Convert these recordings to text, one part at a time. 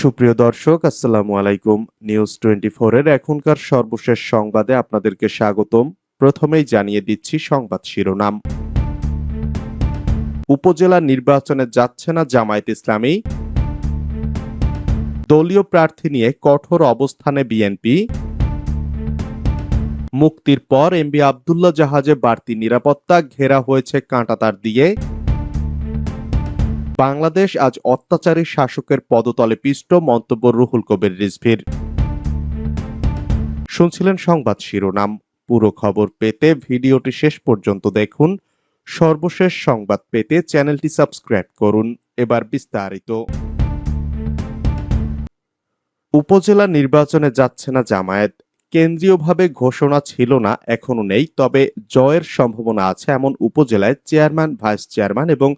সুপ্রিয় দর্শক, আসসালামু আলাইকুম। নিউজ টোয়েন্টি এর এখনকার সর্বশেষ সংবাদে আপনাদেরকে স্বাগতম। প্রথমেই জানিয়ে দিচ্ছি সংবাদ শিরোনাম। উপজেলা নির্বাচনে যাচ্ছে না জামায়াত ইসলামী। দলীয় প্রার্থী নিয়ে কঠোর অবস্থানে বিএনপি। মুক্তির পর এমবি আবদুল্লাহ জাহাজে বাড়তি নিরাপত্তা, ঘেরা হয়েছে কাঁটাতার দিয়ে। বাংলাদেশ আজ অত্যাচারী শাসকের পদতলে পিষ্ট মন্তব্য রুহুল কবির রিজভির। শুনছিলেন সংবাদ শিরোনাম। পুরো খবর পেতে ভিডিওটি শেষ পর্যন্ত দেখুন। সর্বশেষ সংবাদ পেতে চ্যানেলটি সাবস্ক্রাইব করুন। এবার বিস্তারিত। উপজেলা নির্বাচনে যাচ্ছে না জামায়াত। কেন্দ্রীয়ভাবে ঘোষণা ছিল না এখনও নেই। তবে জয়ের সম্ভাবনা আছে এমন উপজেলায় চেয়ারম্যান, ভাইস চেয়ারম্যান এবং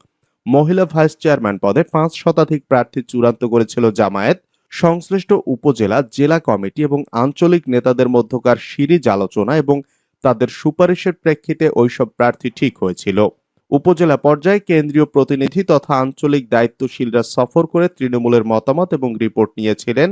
মহিলা ভাইস চেয়ারম্যান পদে পাঁচ শতাধিক প্রার্থী চূড়ান্ত করেছিল জামায়াত, সংশ্লিষ্ট উপজেলা, জেলা কমিটি এবং আঞ্চলিক নেতাদের মধ্যকার সিরিজ আলোচনা এবং তাদের সুপারিশের প্রেক্ষিতে ওইসব প্রার্থী ঠিক হয়েছিল। উপজেলা পর্যায়ে কেন্দ্রীয় প্রতিনিধি তথা আঞ্চলিক দায়িত্বশীলরা সফর করে তৃণমূলের মতামত এবং রিপোর্ট নিয়েছিলেন।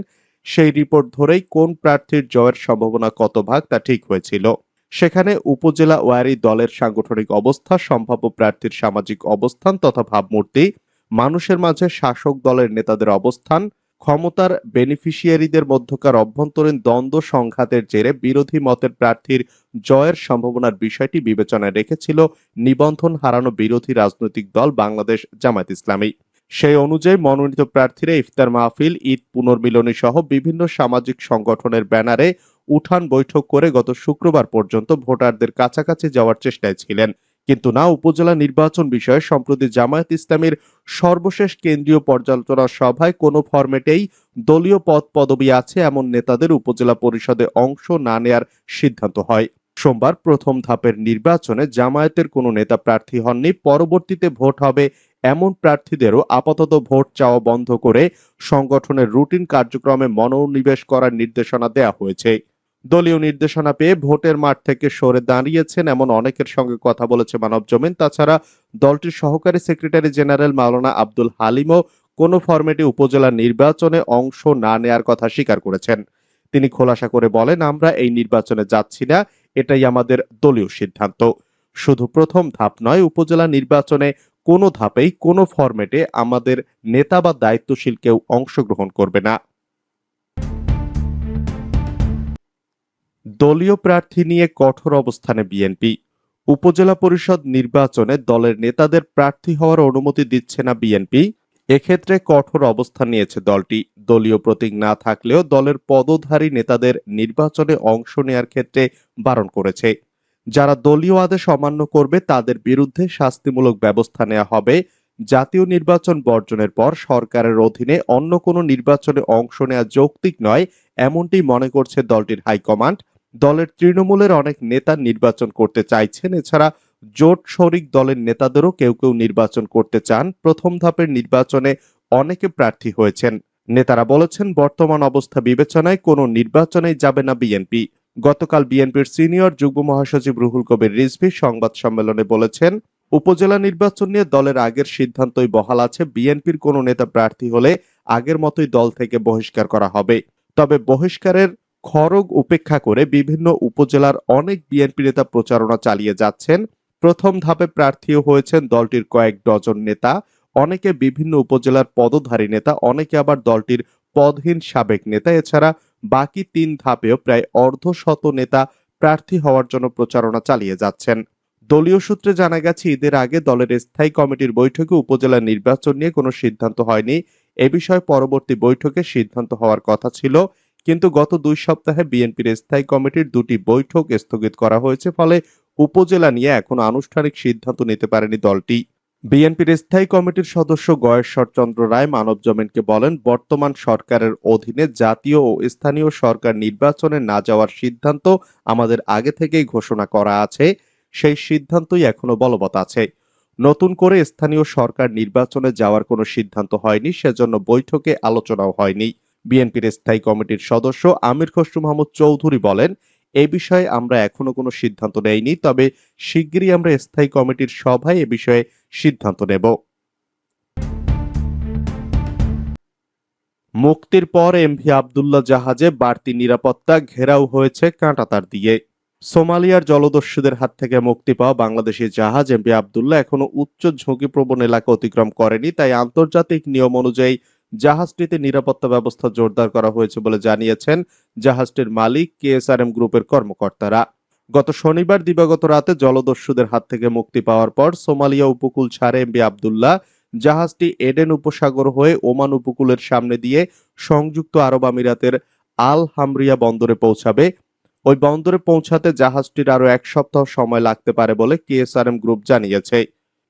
সেই রিপোর্ট ধরেই কোন প্রার্থীর জয়ের সম্ভাবনা কত ভাগ তা ঠিক হয়েছিল। সেখানে উপজেলা ওয়ারি দলের সাংগঠনিক অবস্থা, সম্ভাব্য প্রার্থীর সামাজিক অবস্থান তথা ভাবমূর্তি, মানুষের মাঝে শাসক দলের নেতাদের অবস্থান, ক্ষমতার বেনিফিশিয়ারিদের মধ্যকার অভ্যন্তরীণ দ্বন্দ্ব সংঘাতের জেরে বিরোধী মতের প্রার্থীর জয়ের সম্ভাবনার বিষয়টি বিবেচনায় রেখেছিল নিবন্ধন হারানো বিরোধী রাজনৈতিক দল বাংলাদেশ জামায়াত ইসলামী। সেই অনুযায়ী মনোনীত প্রার্থীরা ইফতার মাহফিল, ঈদ পুনর্মিলনী সহ বিভিন্ন সামাজিক সংগঠনের ব্যানারে উঠান বৈঠক করে গত শুক্রবার পর্যন্ত ভোটারদের কাছাকাছি যাওয়ার চেষ্টায় ছিলেন। কিন্তু না, উপজেলা নির্বাচন বিষয়ে সম্প্রতি জামায়াত ইসলামের সর্বশেষ কেন্দ্রীয় পর্যালোচনা সভায় কোনো ফরম্যাটেই দলীয় পদ পদবি আছে এমন নেতাদের উপজেলা পরিষদে অংশ না নেয়ার সিদ্ধান্ত হয়। সোমবার প্রথম ধাপের নির্বাচনে জামায়াতের কোনো নেতা প্রার্থী হননি। পরবর্তীতে ভোট হবে এমন প্রার্থীদেরও আপাতত ভোট চাওয়া বন্ধ করে সংগঠনের রুটিন কার্যক্রমে মনোনিবেশ করার নির্দেশনা দেওয়া হয়েছে। দলীয় নির্দেশনা পেয়ে ভোটের মাঠ থেকে সরে দাঁড়িয়েছেন এমন অনেকের সঙ্গে কথা বলেছে মানব জমিন। তাছাড়া দলটির সহকারী সেক্রেটারি জেনারেল মাওলানা আব্দুল হালিমও কোনো ফরম্যাটে উপজেলা নির্বাচনে অংশ না নেয়ার কথা স্বীকার করেছেন। তিনি খোলাসা করে বলেন, আমরা এই নির্বাচনে যাচ্ছি না, এটাই আমাদের দলীয় সিদ্ধান্ত। শুধু প্রথম ধাপ নয়, উপজেলা নির্বাচনে কোনো ধাপেই কোনো ফরম্যাটে আমাদের নেতা বা দায়িত্বশীল কেউ অংশগ্রহণ করবে না। দলীয় প্রার্থী নিয়ে কঠোর অবস্থানে বিএনপি। উপজেলা পরিষদ নির্বাচনে দলের নেতাদের প্রার্থী হওয়ার অনুমতি দিচ্ছে না বিএনপি। এক্ষেত্রে কঠোর অবস্থান নিয়েছে দলটি। দলীয় প্রতীক না থাকলেও দলের পদধারী নেতাদের নির্বাচনে অংশ নেয়ার ক্ষেত্রে বারণ করেছে। যারা দলীয় আদেশ অমান্য করবে, তাদের বিরুদ্ধে শাস্তিমূলক ব্যবস্থা নেওয়া হবে। জাতীয় নির্বাচন বর্জনের পর সরকারের অধীনে অন্য কোনো নির্বাচনে অংশ নেওয়া যৌক্তিক নয়, এমনটি মনে করছে দলটির হাইকমান্ড। দলের তৃণমূলের অনেক নেতা নির্বাচন করতে চাইছেন। এছাড়া জোট শরিক দলের নেতাদেরও কেউ কেউ নির্বাচন করতে চান। প্রথম ধাপের নির্বাচনে অনেকে প্রার্থী হয়েছেন। নেতারা বলেছেন, বর্তমান অবস্থা বিবেচনায় কোনো নির্বাচনে যাবে না বিএনপি। গতকাল বিএনপির সিনিয়র যুগ্ম মহাসচিব রুহুল কবির রিজভি সংবাদ সম্মেলনে বলেছেন, উপজেলা নির্বাচন নিয়ে দলের আগের সিদ্ধান্তই বহাল আছে। বিএনপির কোনো নেতা প্রার্থী হলে আগের মতোই দল থেকে বহিষ্কার করা হবে। তবে বহিষ্কারের খরগ উপেক্ষা করে বিভিন্ন উপজেলার অনেক বিএনপি নেতা প্রচারণা চালিয়ে যাচ্ছেন। প্রথম ধাপে প্রার্থীও হয়েছেন দলটির কয়েক ডজন নেতা। অনেকে বিভিন্ন উপজেলার পদধারী নেতা, অনেকে আবার দলটির পদহীন সাবেক নেতা। এছাড়া বাকি তিন ধাপেও প্রায় অর্ধশত নেতা প্রার্থী হওয়ার জন্য প্রচারণা চালিয়ে যাচ্ছেন। দলীয় সূত্রে জানা গেছে, ঈদের আগে দলের স্থায়ী কমিটির বৈঠকে উপজেলা নির্বাচন নিয়ে কোনো সিদ্ধান্ত হয়নি। এ বিষয়ে পরবর্তী বৈঠকে সিদ্ধান্ত হওয়ার কথা ছিল। কিন্তু গত দুই সপ্তাহে বিএনপির স্থায়ী কমিটির দুটি বৈঠক স্থগিত করা হয়েছে, ফলে উপজেলা নিয়ে এখন আনুষ্ঠানিক সিদ্ধান্ত নিতে পারেনি দলটি। বিএনপির স্থায়ী কমিটির সদস্য গয়েশ্বর চন্দ্র রায় মানব জমিনকে বলেন, বর্তমান সরকারের অধীনে জাতীয় ও স্থানীয় সরকার নির্বাচনে না যাওয়ার সিদ্ধান্ত আমাদের আগে থেকেই ঘোষণা করা আছে। সেই সিদ্ধান্তই এখনও বলবৎ আছে। নতুন করে স্থানীয় সরকার নির্বাচনে যাওয়ার কোনো সিদ্ধান্ত হয়নি, সেজন্য বৈঠকে আলোচনাও হয়নি। বিএনপির স্থায়ী কমিটির সদস্য আমির খসরু মাহমুদ চৌধুরী বলেন, এ বিষয়ে আমরা এখনও কোনো সিদ্ধান্ত নেইনি, তবে শিগগিরই আমরা স্থায়ী কমিটির সভায় এ বিষয়ে সিদ্ধান্ত নেব। মুক্তির পর এমভি আবদুল্লাহ জাহাজে বাড়তি নিরাপত্তা ঘেরাও হয়েছে কাঁটাতার দিয়ে। সোমালিয়ার জলদস্যুদের হাত থেকে মুক্তি পাওয়া বাংলাদেশি জাহাজ এমভি আবদুল্লাহ এখনও উচ্চ ঝুঁকিপ্রবণ এলাকা অতিক্রম করেনি, তাই আন্তর্জাতিক নিয়ম অনুযায়ী জাহাজটিতে নিরাপত্তা ব্যবস্থা জোরদার করা হয়েছে বলে জানিয়েছেন জাহাজটির মালিক কেএসআরএম গ্রুপের কর্মকর্তারা। গত শনিবার দিবাগত রাতে জলদস্যুদের হাত থেকে মুক্তি পাওয়ার পর সোমালিয়া উপকূল ছাড়ে এমবি আবদুল্লাহ। জাহাজটি এডেন উপসাগর হয়ে ওমান উপকূলের সামনে দিয়ে সংযুক্ত আরব আমিরাতের আল হামরিয়া বন্দরে পৌঁছাবে। ওই বন্দরে পৌঁছাতে জাহাজটির আরও এক সপ্তাহ সময় লাগতে পারে বলে কেএসআরএম গ্রুপ জানিয়েছে।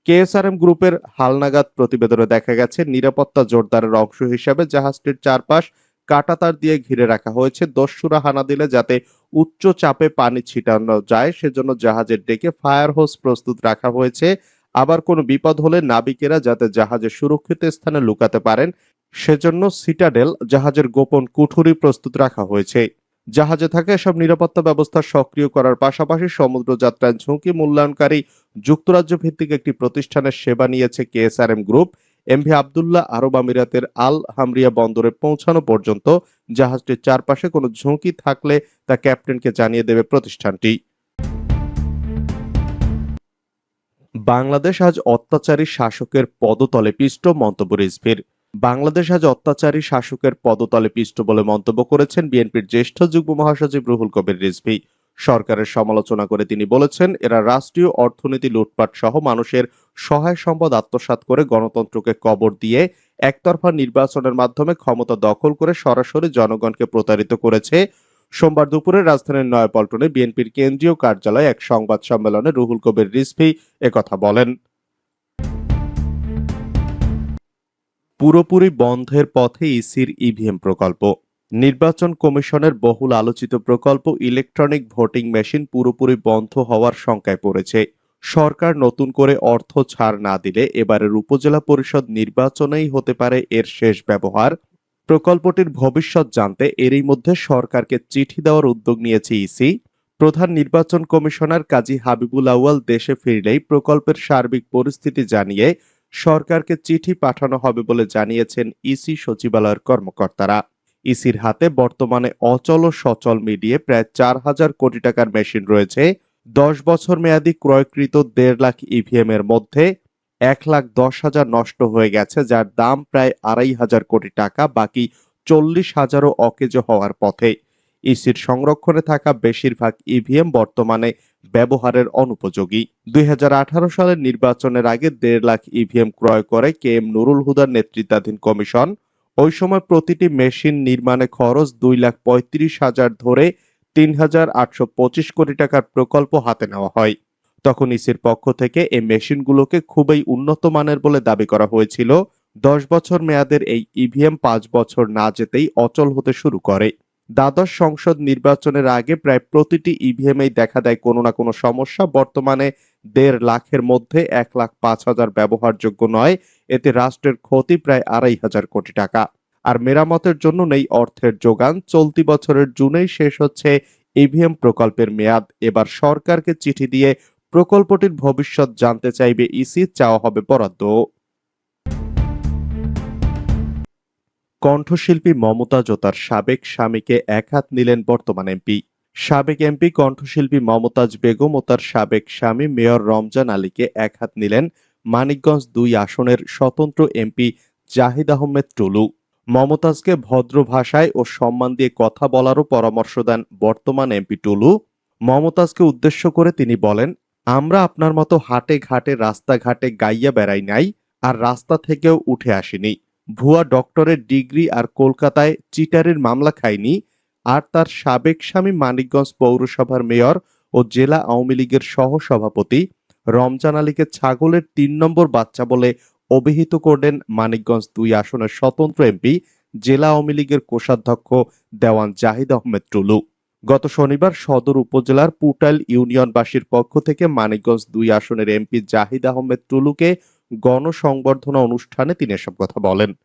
কেএসআরএম গ্রুপের হালনাগাদ প্রতিবেদনে দেখা গেছে, নিরাপত্তা জোরদারের অংশ হিসেবে জাহাজটির চারপাশ কাটাতার দিয়ে ঘিরে রাখা হয়েছে। দস্যুরা হানা দিলে যাতে উচ্চ চাপে পানি ছিটানো যায়, সেজন্য জাহাজের ডেকে ফায়ার হোস প্রস্তুত রাখা হয়েছে। আবার কোনো বিপদ হলে নাবিকেরা যাতে জাহাজের সুরক্ষিত স্থানে লুকাতে পারেন, সেজন্য সিটাডেল জাহাজের গোপন কুঠুরি প্রস্তুত রাখা হয়েছে। জাহাজে থাকা, এসব নিরাপত্তা ব্যবস্থা সক্রিয় করার পাশাপাশি সমুদ্র যাত্রার ঝুঁকি মূল্যায়নকারী যুক্তরাজ্য ভিত্তিক একটি প্রতিষ্ঠানের সেবা নিয়েছে কেএসআরএম গ্রুপ। এমভি আবদুল্লাহ আরব আমিরাতের আল হামরিয়া বন্দরে পৌঁছানো পর্যন্ত জাহাজটির চারপাশে কোনো ঝুঁকি থাকলে তা ক্যাপ্টেনকে জানিয়ে দেবে প্রতিষ্ঠানটি। বাংলাদেশ আজ অত্যাচারী শাসকের পদতলে পিষ্ট মন্তব্য রিজভির। বাংলাদেশ আজ অত্যাচারী শাসকের পদতলে পিষ্ট বলে মন্তব্য করেছেন বিএনপির জ্যেষ্ঠ যুগ্ম মহাসচিব রুহুল কবির রিজভি। সরকারের সমালোচনা করে তিনি বলেছেন, এরা রাষ্ট্রীয় অর্থনীতি লুটপাট সহ মানুষের সহায় সম্পদ আত্মসাৎ করে গণতন্ত্রকে কবর দিয়ে একতরফা নির্বাচনের মাধ্যমে ক্ষমতা দখল করে সরাসরি জনগণকে প্রতারিত করেছে। সোমবার দুপুরে রাজধানীর নয়াপল্টনে বিএনপির কেন্দ্রীয় কার্যালয়ে এক সংবাদ সম্মেলনে রুহুল কবির রিজভি একথা বলেন। পুরোপুরি বন্ধের পথে ইসির ইভিএম প্রকল্প। নির্বাচন কমিশনের বহুল আলোচিত প্রকল্প ইলেকট্রনিক ভোটিং মেশিন পুরোপুরি বন্ধ হওয়ার শঙ্কায় পড়েছে। সরকার নতুন করে অর্থ ছাড় না দিলে এবারের উপজেলা পরিষদ নির্বাচনেই হতে পারে এর শেষ ব্যবহার। প্রকল্পটির ভবিষ্যৎ জানতে এরই মধ্যে সরকারকে চিঠি দেওয়ার উদ্যোগ নিয়েছে ইসি। প্রধান নির্বাচন কমিশনার কাজী হাবিবুল আউয়াল দেশে ফিরলেই প্রকল্পের সার্বিক পরিস্থিতি জানিয়ে সরকারকে চিঠি পাঠানো হবে বলে জানিয়েছেন ইসি সচিবালয়ের কর্মকর্তারা। ইসির হাতে বর্তমানে অচল ও সচল মিলিয়ে প্রায় চার হাজার কোটি টাকার মেশিন রয়েছে। দশ বছর মেয়াদী ক্রয়কৃত দেড় লাখ ইভিএম এর মধ্যে এক লাখ দশ হাজার নষ্ট হয়ে গেছে, যার দাম প্রায় আড়াই হাজার কোটি টাকা, বাকি চল্লিশ হাজারও অকেজো হওয়ার পথে। ইসির সংরক্ষণে থাকা বেশিরভাগ ইভিএম বর্তমানে ব্যবহারের অনুপযোগী। দুই হাজার আঠারো সালের নির্বাচনের আগে দেড় লাখ ইভিএম ক্রয় করে কে এম নুরুল হুদার নেতৃত্বাধীন কমিশন। ওই সময় প্রতিটি মেশিন নির্মাণে খরচ দুই লাখ পঁয়ত্রিশ হাজার ধরে তিন হাজার আটশো পঁচিশ কোটি টাকার প্রকল্প হাতে নেওয়া হয়। তখন ইসির পক্ষ থেকে এই মেশিনগুলোকে খুবই উন্নত মানের বলে দাবি করা হয়েছিল। দশ বছর মেয়াদের এই ইভিএম পাঁচ বছর না যেতেই অচল হতে শুরু করে। দ্বাদশ সংসদ নির্বাচনের আগে প্রায় প্রতিটি ইভিএমেই দেখা দেয় কোনো না কোনো সমস্যা। বর্তমানে দেড় লাখের মধ্যে এক লাখ পাঁচ হাজার ব্যবহারযোগ্য নয়। এতে রাষ্ট্রের ক্ষতি প্রায় আড়াই হাজার কোটি টাকা। আর মেরামতের জন্য নেই অর্থের যোগান। চলতি বছরের জুনেই শেষ হচ্ছে ইভিএম প্রকল্পের মেয়াদ। এবার সরকারকে চিঠি দিয়ে প্রকল্পটির ভবিষ্যৎ জানতে চাইবে ইসি। চাওয়া হবে বরাদ্দ কণ্ঠশিল্পী মমতাজ ও তার সাবেক স্বামীকে এক হাত নিলেন বর্তমান এমপি। সাবেক এমপি কণ্ঠশিল্পী মমতাজ বেগম ও তার সাবেক স্বামী মেয়র রমজান আলীকে এক হাত নিলেন মানিকগঞ্জ দুই আসনের স্বতন্ত্র এমপি জাহিদ আহমেদ টুলু। মমতাজকে ভদ্র ভাষায় ও সম্মান দিয়ে কথা বলারও পরামর্শ দেন বর্তমান এমপি টুলু। মমতাজকে উদ্দেশ্য করে তিনি বলেন, আমরা আপনার মতো হাটে ঘাটে রাস্তাঘাটে গাইয়া বেড়াই নাই আর রাস্তা থেকেও উঠে আসিনি। ভুয়া ডক্টরের ডিগ্রি আর কলকাতায় চিটারের মামলা খায়নি আর তার সাবেক স্বামী মানিকগঞ্জ পৌরসভার মেয়র ও জেলা আওয়ামী লীগের সহ সভাপতি রমজান আলীকে ছাগলের তিন নম্বর বাচ্চা বলে অভিহিত করলেন মানিকগঞ্জ দুই আসনের স্বতন্ত্র এমপি, জেলা আওয়ামী লীগের কোষাধ্যক্ষ দেওয়ান জাহিদ আহমেদ টুলু। গত শনিবার সদর উপজেলার পুটাইল ইউনিয়নবাসীর পক্ষ থেকে মানিকগঞ্জ দুই আসনের এমপি জাহিদ আহমেদ টুলুকে গণসংবর্ধনা অনুষ্ঠানে তিনি এসব কথা বলেন।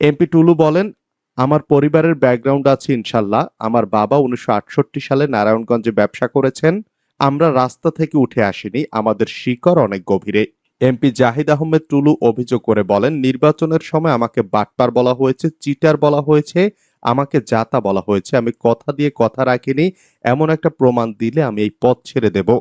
এমপি টুলু বলেন, আমার পরিবারের ব্যাকগ্রাউন্ড আছে ইনশাল্লাহ। আমার বাবা উনিশশো আটষট্টি সালে নারায়ণগঞ্জে ব্যবসা করেছেন। আমরা রাস্তা থেকে উঠে আসিনি। আমাদের শিকড় অনেক গভীরে। এমপি জাহিদ আহমেদ টুলু অভিযোগ করে বলেন, নির্বাচনের সময় আমাকে বাটপার বলা হয়েছে, চিটার বলা হয়েছে, আমাকে জাতা বলা হয়েছে। আমি কথা দিয়ে কথা রাখিনি। এমন একটা প্রমাণ দিলে আমি এই পথ ছেড়ে দেব।